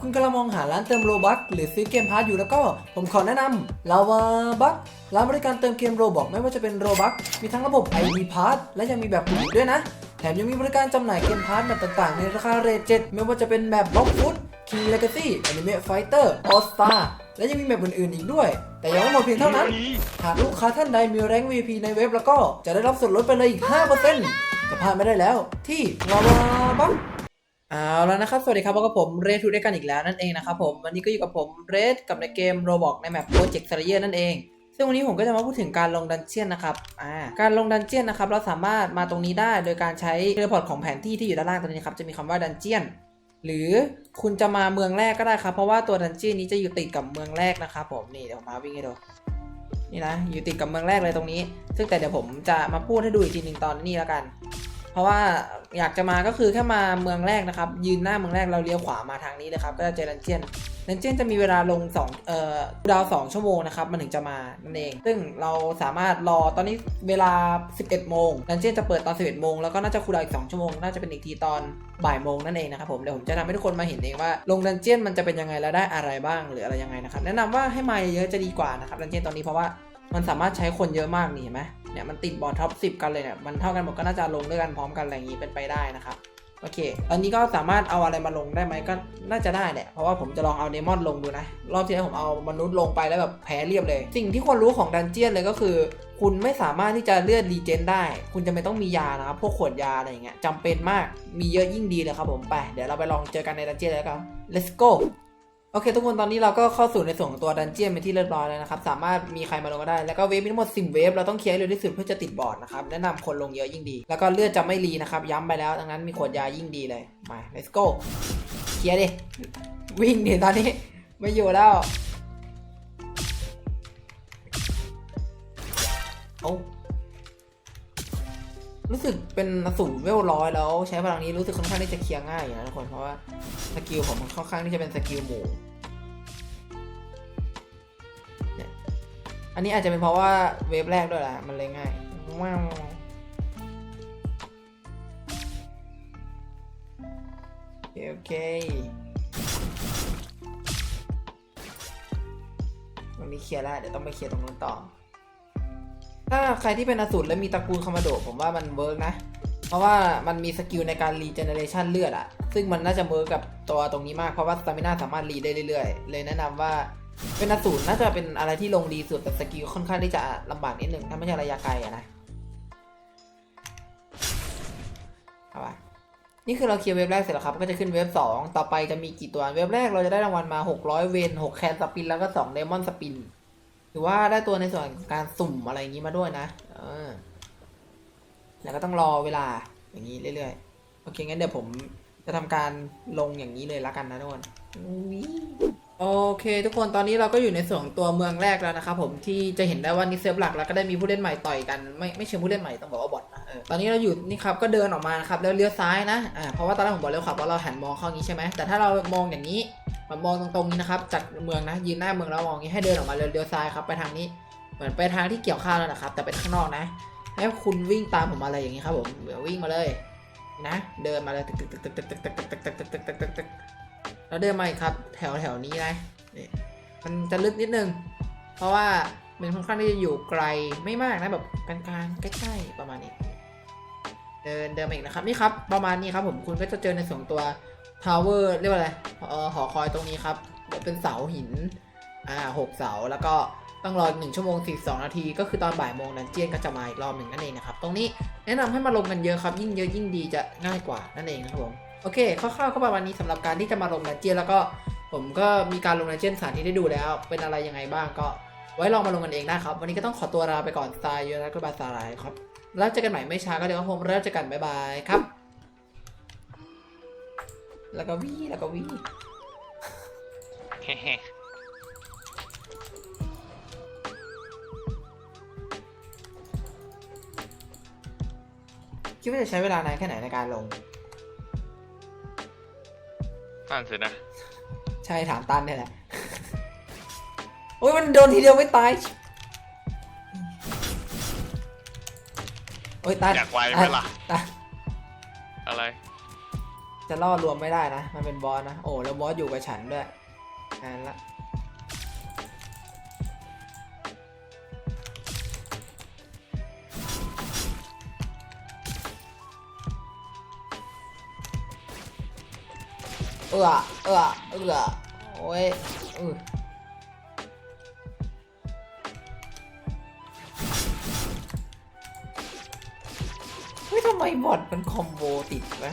คุณกำลังมองหาร้านเติมโลบัคหรือซื้อเกมพาร์ทอยู่แล้วก็ผมขอแนะนำลาวาบัคร้านบริการเติมเกมโรบอกไม่ว่าจะเป็นโรบัคมีทั้งระบบ ID พาร์ทและยังมีแบบอื่นด้วยนะ แถมยังมีบริการจำหน่ายเกมพาร์ทแบบต่างๆ ในราคาเรทเจ็ดไม่ว่าจะเป็นแบบบล็อกฟุต King Legacy Anime Fighter All Star และยังมีแบบอื่นๆอีกด้วย แต่ยังไม่หมดเพียงเท่านั้น หากลูกค้าท่านใดมีแรง VP ในเว็บแล้วก็จะได้รับส่วนลดไปเลยอีก5%ก็พลาดไม่ได้แล้ว ที่ลาวาบัค เอาแล้วนะครับ สวัสดีครับพบกับผมเรทูด้วยกันอีกแล้วนั่นเองนะครับผมวันนี้ก็อยู่กับผมเรทกับในเกม Roblox ในแมป Project s l a y e r นั่นเอง ซึ่งวันนี้ผมก็จะมาพูดถึงการลงดันเจียนนะครับอ่าการลงดันเจียนนะครับเราสามารถมาตรงนี้ได้โดยการใช้เทเลพอร์ตของแผนที่ที่อยู่ด้านล่างตรงนี้ครับจะมีคำว่าดันเจียนหรือคุณจะมาเมืองแรกก็ได้ครับ เพราะว่าตัวดันเจียนนี้จะอยู่ติดกับเมืองแรกนะครับผมนี่เดี๋ยวผมมาวิ่งให้ดูนี่นะอยู่ติดกับเมืองแรกเลยตรงนี้ ซึ่งแต่เดี๋ยวผมจะมาพูดให้ดูอีกทีหนึ่งตอนนี้แล้วกัน ราะว่าอยากจะมาก็คือแค่มาเมืองแรกนะครับ ยืนหน้าเมืองแรกเราเลี้ยวขวามาทางนี้เลยครับ ก็จะเจอดันเจียนดันเจียนจะมีเวลาลง2เอ่อดาว 2 ชั่วโมงนะครับ มันถึงจะมานั่นเอง ซึ่งเราสามารถรอตอนนี้เวลา 11 โมงดันเจียนจะเปิดตอน 11 โมงแล้วก็น่าจะคูดาวอีก 2 ชั่วโมง น่าจะเป็นอีกทีตอนบ่ายโมงนั่นเองนะครับผมเดี๋ยวผมจะทำให้ทุกคนมาเห็นเองว่าลงดันเจียนมันจะเป็นยังไงและได้อะไรบ้างหรืออะไรยังไงนะครับแนะนำว่าให้มาเยอะๆจะดีกว่านะครับดันเจียนตอนนี้เพราะว่า มันสามารถใช้คนเยอะมากนี่เห็นไหมเนี่ยมันติดบอร์ดท็อป10 กันเลยเนี่ยมันเท่ากันหมดก็น่าจะลงด้วยกันพร้อมกันอะไรอย่างนี้เป็นไปได้นะครับโอเค อันนี้ก็สามารถเอาอะไรมาลงได้ไหมก็น่าจะได้แหละ เพราะว่าผมจะลองเอาเดมอนลงดูนะ รอบที่แล้วผมเอามนุษย์ลงไปแล้วแบบแพ้เรียบเลย สิ่งที่ควรรู้ของดันเจียนเลยก็คือ คุณไม่สามารถที่จะเลือดรีเจนได้ คุณจะไม่ต้องมียานะครับ พวกขวดยาอะไรอย่างเงี้ยจำเป็นมาก มีเยอะยิ่งดีเลยครับผม ไป เดี๋ยวเราไปลองเจอกันในดันเจียนเลยแล้วกัน let's go โอเค ทุกคนตอนนี้เราก็เข้าสู่ในส่วนของตัวดันเจียนเป็นที่เรียบร้อยแล้วนะครับ สามารถมีใครมาลงก็ได้ แล้วก็เวฟมีทั้งหมด10เวฟเราต้องเคลียร์เร็วที่สุดเพื่อจะติดบอร์ดนะครับ แนะนำคนลงเยอะยิ่งดี แล้วก็เลือดจะไม่รีนะครับ ย้ำไปแล้วดังนั้นมีขวดยายิ่งดีเลย มา let's go เคลียร์ดิ วิ่งดิตอนนี้ ไม่อยู่แล้วโอ้ รู้สึกเป็นอสูรเวลร้อยแล้ว ใช้พลังนี้รู้สึกค่อนข้างที่จะเคลียร์ง่ายอยู่นะทุกคนเพราะว่าสกิลผมมันค่อนข้างที่จะเป็นสกิลหมู่อันนี้อาจจะเป็นเพราะว่าเวฟแรกด้วยแหละมันเลยง่ายว้าวโอเคโอเคตรงนี้เคลียร์แล้วเดี๋ยวต้องไปเคลียร์ตรงนู้นต่อ ถ้าใครที่เป็นอสูรและมีตระกูลคามาโดะผมว่ามันเวิร์กนะ เพราะว่ามันมีสกิลในการรีเจเนเรชันเลือดอะซึ่งมันน่าจะเวิร์กกับตัวตรงนี้มากเพราะว่าสตามิน่าสามารถรีได้เรื่อยๆ เลยแนะนำว่าเป็นอสูรน่าจะเป็นอะไรที่ลงดีสุดแต่สกิลค่อนข้างที่จะลำบากนิดนึงถ้าไม่ใช่ระยะไกลอะนะเอาไปนี่คือเราเคลียร์เว็บแรกเสร็จแล้วครับ ก็จะขึ้นเว็บสองต่อไปจะมีกี่ตัว เว็บแรกเราจะได้รางวัลมา 600 เวน 6 แคนสปิน แล้วก็ 2 เดมอนสปิน ถือว่าได้ตัวในส่วนการสุ่มอะไรอย่างนี้มาด้วยนะเออแล้วก็ต้องรอเวลาอย่างนี้เรื่อยๆ โอเค งั้นเดี๋ยวผมจะทำการลงอย่างนี้เลยละกันนะทุกคนโอเค ทุกคนตอนนี้เราก็อยู่ในส่วนตัวเมืองแรกแล้วนะครับผมที่จะเห็นได้ว่านี่เซิร์ฟหลักแล้วก็ได้มีผู้เล่นใหม่ต่อยกันไม่ไม่เชิงผู้เล่นใหม่ต้องบอกว่าบอทนะตอนนี้เราอยู่นี่ครับก็เดินออกมานะครับแล้วเลี้ยวซ้ายนะอ่าเพราะว่าตอนแรกผมบอกเลี้ยวขวาเพราะเราหันมองเข้างี้ใช่ไหมแต่ถ้าเรามองอย่างนี้ มามองตรงๆนี้นะครับจากเมืองนะยืนหน้าเมืองแล้วมองอย่างนี้ให้เดินออกมาเลี้ยวซ้ายครับไปทางนี้เหมือนไปทางที่เกี่ยวข้าวแล้วนะครับ แต่เป็นข้างนอกนะให้คุณวิ่งตามผมมาเลยอย่างนี้ครับผมเดี๋ยววิ่งมาเลย นะ เดินมาเลยตึกตึกตึกตึกตึกตึกตึกตึกตึกตึกตึกตึกตึกแล้วเดินมาอีกครับ แถวแถวนี้นะนี่มันจะลึกนิดนึง เพราะว่ามันค่อนข้างที่จะอยู่ไกลไม่มากนะแบบกลางๆใกล้ๆประมาณนี้ เดินเดินมาอีกนะครับนี่ครับประมาณนี้ครับผมคุณก็จะเจอในส่วนของตัวทาวเวอร์เรียกว่าอะไรหอคอยตรงนี้ครับเป็นเสาหินอ่าหกเสาแล้วก็ต้องรอหนึ่งชั่วโมงสี่สองนาที ก็คือตอนบ่ายโมงดันเจียนก็จะมาอีกรอบหนึ่งนั่นเองนะครับ ตรงนี้แนะนำให้มาลงกันเยอะครับ ยิ่งเยอะยิ่งดีจะง่ายกว่านั่นเองนะครับผมโอเคคร่าวๆก็ประมาณนี้สำหรับการที่จะมาลงดันเจียนแล้วก็ผมก็มีการลงในเจียนสารที่ได้ดูแล้ว เป็นอะไรยังไงบ้างก็ไว้ลองมาลงกันเองได้ครับ วันนี้ก็ต้องขอตัวลาไปก่อนสไตล์ยูนักบาสาลายครับ แล้วเจอกันใหม่ไม่ช้าก็เดี๋ยวผมแล้วเจอกันบ๊ายบายครับ แล้วก็วีแล้วก็วีเฮ้คิดว่าจะใช้เวลานานแค่ไหนในการลง นั่นสินะ ใช่ถามตันเนี่ยแหละ โอ้ยมันโดนทีเดียวไม่ตาย อ้ยตันอยากไวไหมล่ะตันอะไร จะล่อรวมไม่ได้นะ มันเป็นบอสนะ โอ้แล้วบอสอยู่กับฉันด้วยงานละเออเออเออโอ้ยเอ อเฮ้ยทำไมบอทมันคอมโบติดวะ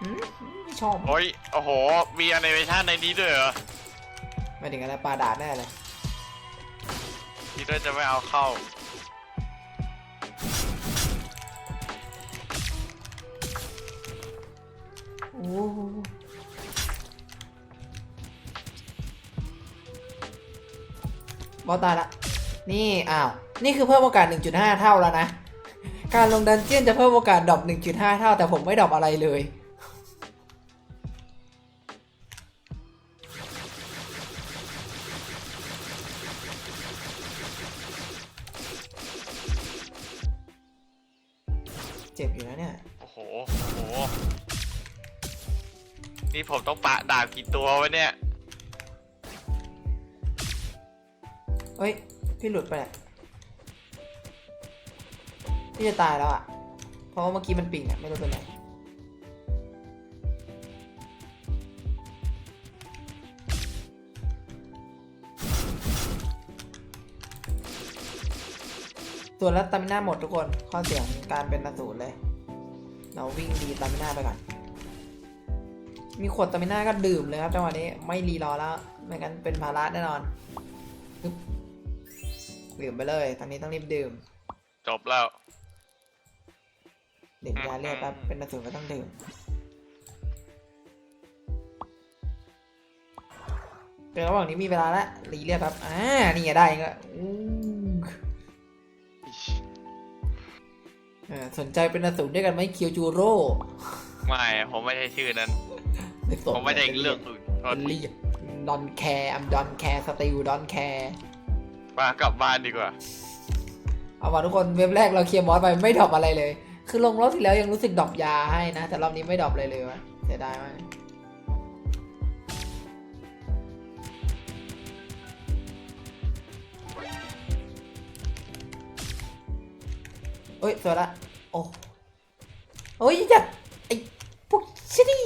หืมไม่ชอบโอ้ยโอ้โห มีแอนิเมชันในนี้ด้วยเหรอไม่ถึงอะไรปลาดาดแน่เลยคิดว่าจะไม่เอาเข้า โอ้โหบอสตายละ นี่ อ้าว นี่คือเพิ่มโอกาส 1.5 เท่าแล้วนะ การลงดันเจียนจะเพิ่มโอกาสดรอป1.5 เท่า แต่ผมไม่ดรอปอะไรเลย เจ็บอยู่นะเนี่ย โอ้โห โอ้โห นี่ผมต้องปะดาบกี่ตัววะเนี่ย เฮ้ย พี่หลุดไปแหละ พี่จะตายแล้วอะ เพราะว่าเมื่อกี้มันปิงอะไม่รู้เป็นไรส่วนแล้วตามิน่าหมดทุกคน ข้อเสียงการเป็นอสูรเลย เราวิ่งดีตามิน่าไปก่อน มีขวดตามิน่าก็ดื่มเลยครับจังหวะนี้ไม่รีรอแล้ว ไม่งั้นเป็นภาระแน่นอนดื่มไปเลย ตอนนี้ต้องรีบดื่ม จบแล้ว ดื่มยาเลือดแป๊บเป็นอสูรก็ต้องดื่มเดี๋ยวระหว่างนี้มีเวลาละรีเลือดแป๊บอ่านี่ไงได้ก็อู้เออสนใจเป็นอสูรด้วยกันไหมเคียวจูโร่ไม่ผมไม่ใช่ชื่อนั้นไม่สนผมไม่ได้เลือกอื่นโทษเป็นทีเรียกดอนแคร์อัมดอนแคร์สติลดอนแคร์มากลับบ้านดีกว่า เอามาทุกคนเว็บแรกเราเคลียร์บอสไปไม่ดรอปอะไรเลย คือลงรอบที่แล้วยังรู้สึกดอปยาให้นะ แต่รอบนี้ไม่ดอปเลยเลยวะเสียดายมากเอ้ยสวยละ โอ้โอ้ยอย่าไอ้พวกชินี่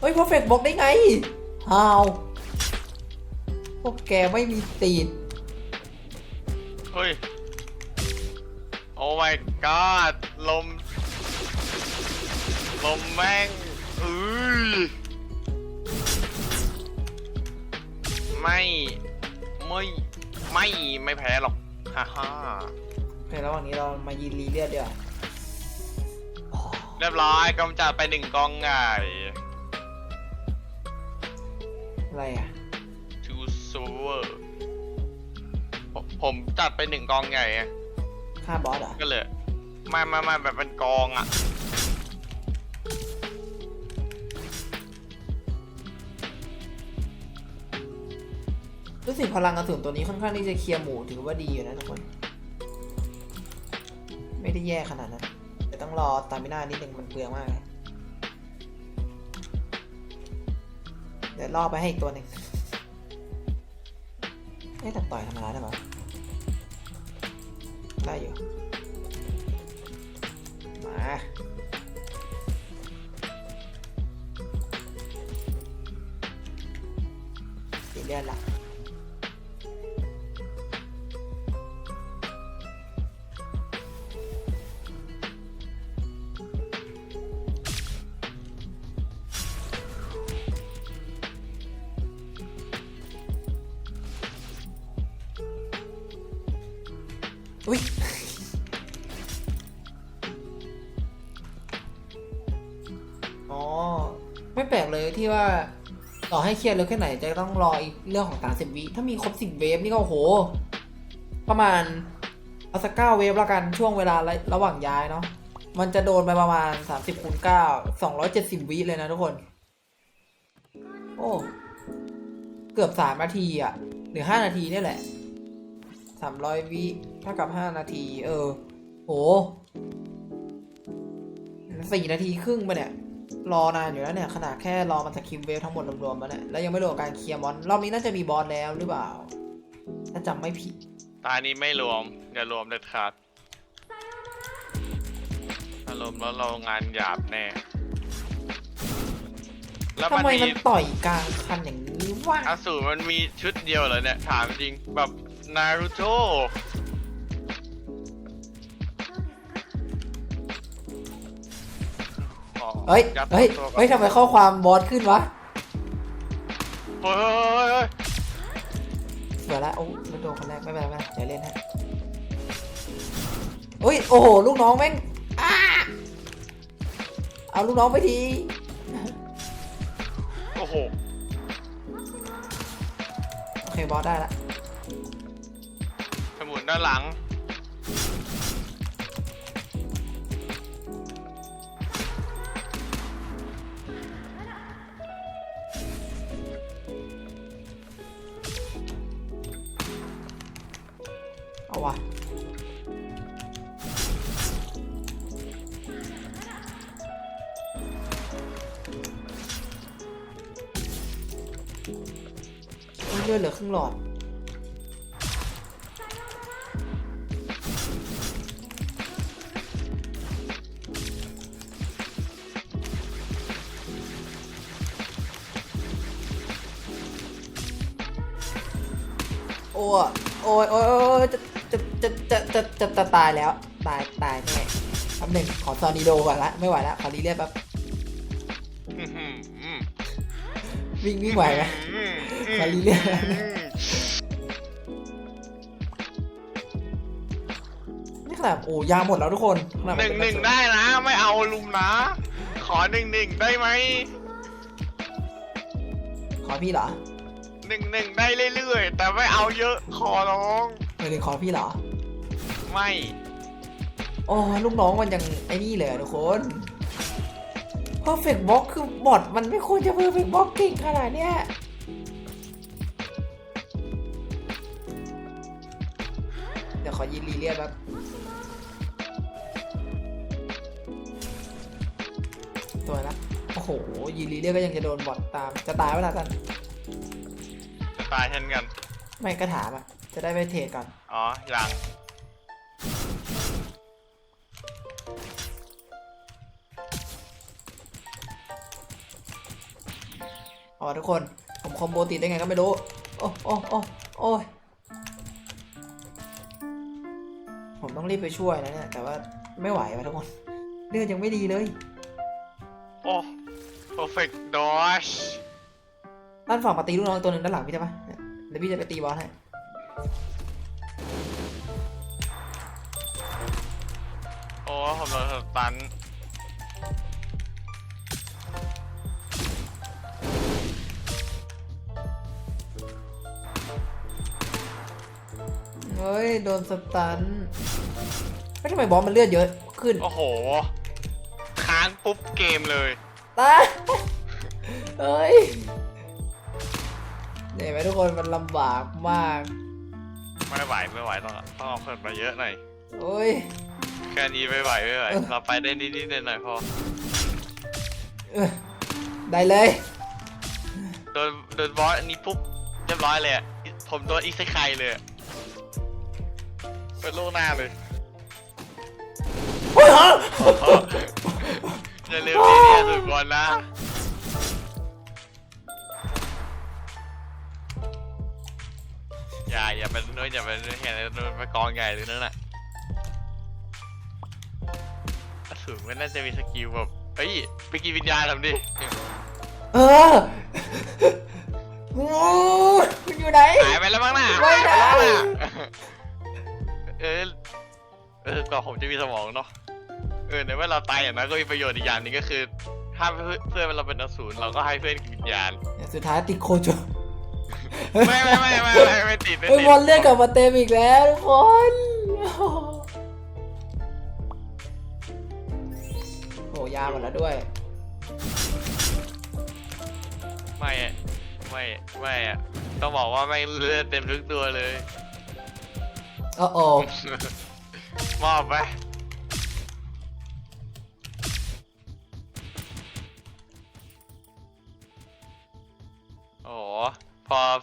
เฮ้ยพอร์เฟกบอกได้ไงฮาวพวกแกไม่มีตีน เฮ้ย my god ลม ลมแม่งอือไม่ ไม่ ไม่ ไม่แพ้หรอก ฮ่าฮ่าโอเคระหว่างนี้เรามายินรีเลือดดีกว่าอ๋อเรียบร้อยกำจัดไปหนึ่งกองใหญ่อะไรอะ ทูโซเวอร์ผมผมจัดไปหนึ่งกองใหญ่ไง ฆ่าบอสเหรอะก็เลยไม่ไม่ไม่แบบเป็นกองอะรู้สึกพลังกระสุนตัวนี้ค่อนข้างที่จะเคลียร์หมูถือว่าดีอยู่นะทุกคน ไม่ได้แย่ขนาดนั้นแต่ต้องรอตามิน่านิดนึงมันเปลืองมากเลยเดี๋ยวล่อไปให้อีกตัวหนึ่งเอ๊ะแต่ต่อยธรรมดาได้ปะ ได้อยู่ ที่ว่าต่อให้เครียดเร็วแค่ไหนจะต้องรออีกเรื่องของสามสิบวิถ้ามีครบสิบเวฟนี่ก็โอ้โหประมาณเอาสักเก้าเวฟแล้วกันช่วงเวลาระระหว่างย้ายเนาะมันจะโดนไปประมาณสามสิบคูณเก้าสองร้อยเจ็ดสิบวิเลยนะทุกคน โอ้เกือบสามนาทีอะหรือห้านาทีนี่แหละสามร้อยวิเท่ากับห้านาที เออ โหสี่นาทีครึ่งไปเนี่ย รอนานอยู่แล้วเนี่ยขนาดแค่รอมันสกิมเวลทั้งหมดรวมๆมาเนี่ยแล้วยังไม่รวมการเคลียร์มอนรอบนี้น่าจะมีบอสแล้วหรือเปล่าถ้าจำไม่ผิดตานี้ไม่รวมอย่ารวมเด็ดขาดถ้ารวมแล้วเรางานหยาบแน่แล้วทำมันไมมีมันต่อยกลางคันอย่างนี้วะอสูรมันมีชุดเดียวเหรอเนี่ยถามจริงแบบนารูโต เฮ้ยเฮ้ยเฮ้ยทำไมข้อความบอสขึ้นวะเฮ้ยเฮ้ยเฮ้ยเดี๋ยวละโอ้ไม่โดนคนแรกไม่เป็นไรไม่เป็นไรเดี๋ยวเล่นให้อุ้ย โอ้โห ลูกน้องแม่งอ้าเอาลูกน้องไปที โอ้โห โอเคบอสได้ละ สมุนด้านหลัง เลือดเหลือครึ่งหลอดโอ้ยโอ้ยโอ้ยโอ้ยจะจะจะจะจะจะจะตายแล้ว ตายตายแน่แป๊บหนึ่งขอซอนิโดก่อนละไม่ไหวละขอรีเลียบแป๊บอื้อหืออืมวิ่งวิ่งไหวไหม อืม ขอรีเลียบอืมนี่ขนาดโอ้ยาหมดแล้วทุกคนขนาดหมันึ่งเป็หนึ่งได้นะ ไม่เอาลุมนะ ขอหนึ่งหนึ่งได้ไหมขอพี่เหรอหนึ่งหนึ่งได้เรื่อยๆ แต่ไม่เอาเยอะขอร้องหมายถึงขอพี่เหรอไม่โอ้ยลูกน้องมันยังไอ้นี่เลยอะทุกคน perfect box คือบอทมันไม่ควรจะ perfect box เก่งขนาดเนี้ย ดี๋ยวขอยินรีเลียบแบบตัวละโอ้โหยินรีเลียบก็ยังจะโดนบอทตาม จะตายเวลากันจะตายเช่นกัน ไม่กระถามอะ จะได้ไปเทรดก่อน อ๋อ ยังเอาวะทุกคน ผมคอมโบติดได้ไงก็ไม่รู้ โอ้โอ้โอ้โอ้ย ต้องรีบไปช่วยนะเนี่ย แต่ว่าไม่ไหวว่ะทุกคน เลือดยังไม่ดีเลย โอ้ perfect dodge ด้านฝั่งมาตีลูกน้องตัวหนึ่งด้านหลังพี่ใช่ปะเนี่ยเดี๋ยวพี่จะไปตีบอสให้ โอ้ผมโดนสตันเฮ้ย โดนสตัน ไม่ทำไมบอสมันเลือดเยอะขึ้นโอ้โห ค้างปุ๊บเกมเลยตายเฮ้ยเนี่ยไหมทุกคนมันลำบากมากไม่ไหวไม่ไหวต้องต้องเอาเพิ่มมาเยอะหน่อยโอ้ยแค่นี้ไม่ไหวไม่ไหวเออเราไปได้นิดๆหน่อยๆพอเออได้เลย โดนโดนบอสอันนี้ปุ๊บเรียบร้อยเลยอะผมโดนอีกไซไคเลยอะเป็นโลกหน้าเลย โอ้ยฮะอย่าลืมที่เนี่ยสุดก่อนนะอย่าอย่าเป็นนู้นอย่าเป็นเห็นนู้นไปกองใหญ่หรือนั่นน่ะอสูรมันน่าจะมีสกิลแบบเฮ้ยไปกินวิญญาณทำดิเออโอ้ยมันอยู่ไหน หายไปแล้วมั้งน่ะไม่หายได้ไปแล้วน่ะเออเออก่อนผมจะมีสมองเนาะ เออในเมื่อเราตายอย่างนั้นก็มีประโยชน์อีกอย่างหนึงก็คือ ถ้าเพื่อนเพื่อนเราเป็นอสูรเราก็ให้เพื่อนกินวิญญาณเนี่ยสุดท้ายติดโคโจไม่ไม่ไม่ไม่ไม่ไม่ติดไม่เอ้ยติดบอลเลือกกลับมาเต็มอีกแล้วทุกคนโอ้ยาหมดแล้วด้วย ไม่อะไม่ไม่อะต้องบอกว่าไม่เลือดเต็มทุกตัวเลย โอ้โอมอบไป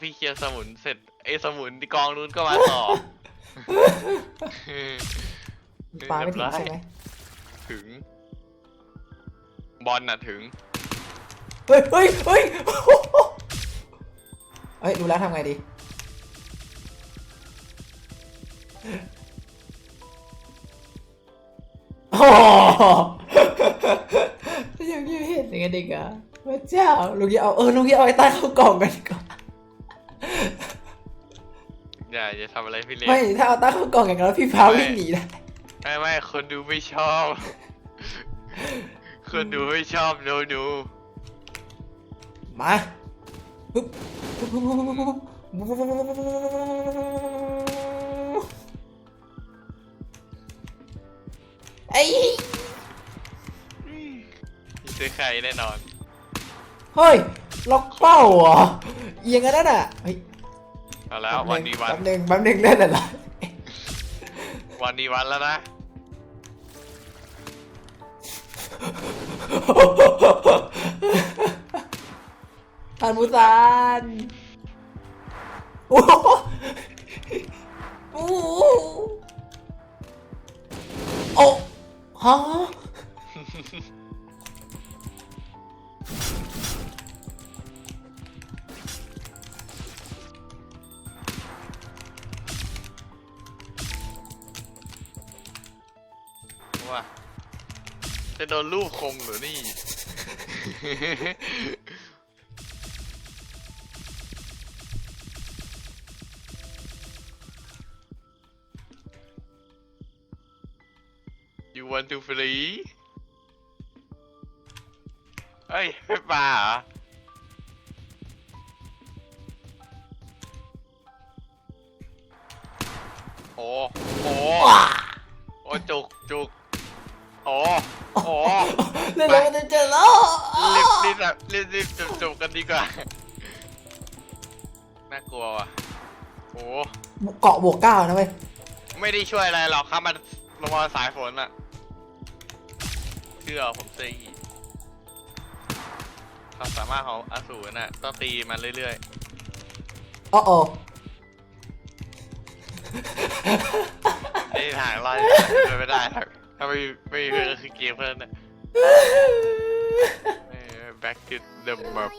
พอพี่เคลียร์สมุนเสร็จไอ้สมุนที่กองนู้นก็มาต่อปลาไม่ถึงใช่ไหมถึง บอลน่ะถึง เฮ้ยเฮ้ยเฮ้ยเฮ้ยรู้แล้วทำไงดี โอ้ยังยังเห็นยังไงเด็กอะพระเจ้าลุงยี่เอาเออลุงยี่เอาไอ้ใต้เข้ากล่องกันดีกว่อ อย่าอย่าทำอะไรพี่เล็กไม่ถ้าเอาใต้เข้ากล่องอย่างนั้นแล้วพี่พาวิ่งหนีได้ไม่ไม่คนดูไม่ชอบ คนดูไม่ชอบโนนูมาปึ๊บปึ๊บปึ๊บปึ๊บปึ๊บปึ๊บไอ้เจอใครแน่นอน เฮ้ย ล็อกเป้าเหรอเอียงกันนั่นน่ะเฮ้ย เอาแล้ววันนี้วันแป๊บหนึงแป๊บหนึงเล่นอะไรวันนี้วันแล้วนะ ทานมูซานโอ้โหโอ้โหโอ้ฮะ โดนลูกคมหรือนี่ you want to free เอ้ยไม่ปลาเหรอ โอ้โอ้โอ้จุกจุกโอ้ โอ้เล่นแล้วมันจะเจอแล้วรีบรีบแบบรีบรีบจบจบกันดีกว่าน่ากลัวว่ะโอ้เกาะบวกเก้านะเว้ยไม่ได้ช่วยอะไรหรอกครับมันลงมาสายฝนอะเชื่อผมสิความสามารถของอสูรน่ะต้องตีมันเรื่อยอ๋อโอๆนี่ทางไล่ไปไม่ได้หรอกถ้า ไม่ไม่เออคือเกมเพื่อนนะ back to the map